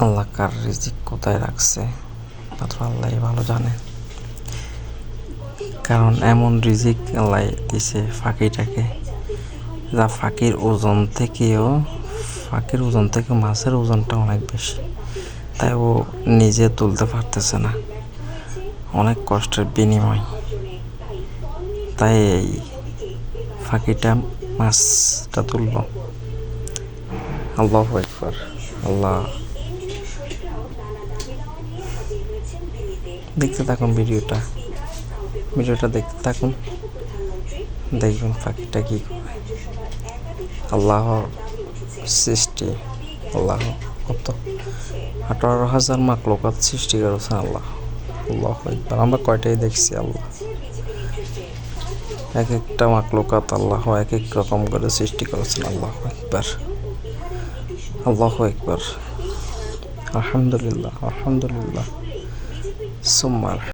আল্লাহ কার রিজিক কোথায় রাখছে মাত্র আল্লাহ ভালো জানে। কারণ এমন রিজিক আল্লাহ দিছে ফাঁকিটাকে, যা ফাঁকির ওজন থেকেও, ফাঁকির ওজন থেকে মাছের ওজনটা অনেক বেশি, তাই ও নিজে তুলতে পারতেছে না। অনেক কষ্টের বিনিময়। তাই এই ফাঁকিটা মাছটা তুললো। আল্লাহ একবার আল্লাহ। দেখতে থাকুন ভিডিওটা ভিডিওটা দেখতে থাকুন, দেখবেন পাখিটা কী করে। আল্লাহ সৃষ্টি আল্লাহ কত। আঠারো হাজার মাক মাকলোকাত সৃষ্টি করেছেন আল্লাহ। আল্লাহ একবার আমরা কয়টাই দেখছি আল্লাহ। এক একটা মাকলোকাত আল্লাহ এক এক রকম করে সৃষ্টি করেছেন, আল্লাহ একবার আল্লাহ একবার আলহামদুলিল্লাহ আলহামদুলিল্লাহ সুম্মার